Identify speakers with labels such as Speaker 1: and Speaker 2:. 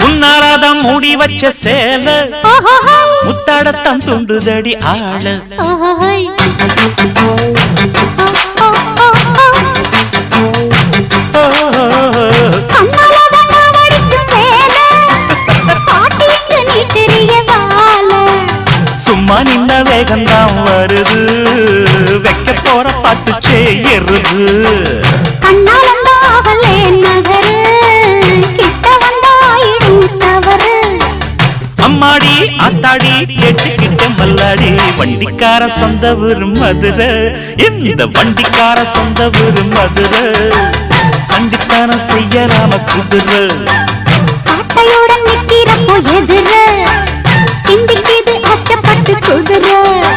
Speaker 1: முன்னாராதான் மூடி வச்ச சேல முத்தாடத்தான் துண்டுதடி ஆள. சும்மா நின்ன வேகம்தான் வருது. வைக்க போற பாட்டு செய்யறது
Speaker 2: கண்ணாலந்தா அவளே நகரு. கிட்ட வந்தாயிடும் தவறு.
Speaker 1: அம்மாடி ஆத்தாடி கேட்டுக்கிட்ட மல்லாடி வண்டிக்கார சொந்த ஊரு மதுரை. இந்த வண்டிக்கார சொந்த ஊரு மதுரை. சண்டித்தனம் செய்யலாம குதிரை.
Speaker 2: சாட்டையுடன் நிக்கிறப்போ எதிர.